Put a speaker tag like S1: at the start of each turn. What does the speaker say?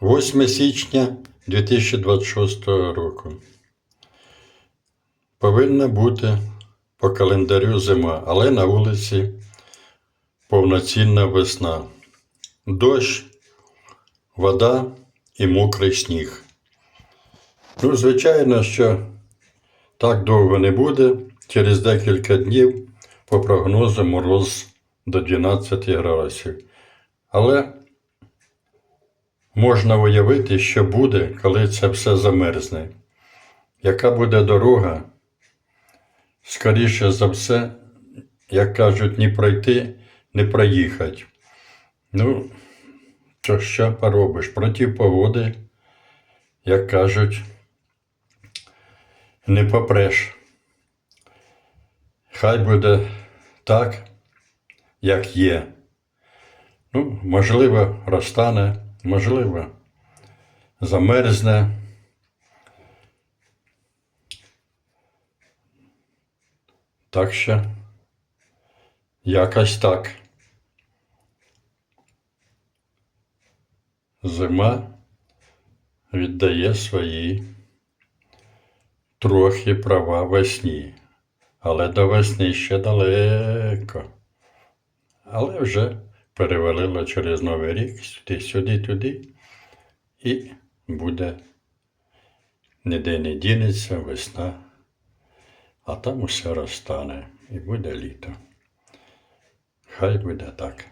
S1: 8 січня 2026 року. Повинна бути по календарю зима, але на вулиці повноцінна весна. Дощ, вода і мокрий сніг. Ну, звичайно, що так довго не буде. Через декілька днів по прогнозу мороз до 12 градусів. Але можна уявити, що буде, коли це все замерзне. Яка буде дорога? Скоріше за все, як кажуть, ні пройти, не проїхати. Ну, то що поробиш? Проти погоди, як кажуть, не попреш. Хай буде так, як є. Ну, можливо, розтане, можливо, замерзне. Так що якось так. Зима віддає свої трохи права весні. Але до весни ще далеко. Але вже перевалило через Новий рік, сюди, сюди, туди. І буде ніде не дінеться весна, а там усе розтане і буде літо. Хай буде так.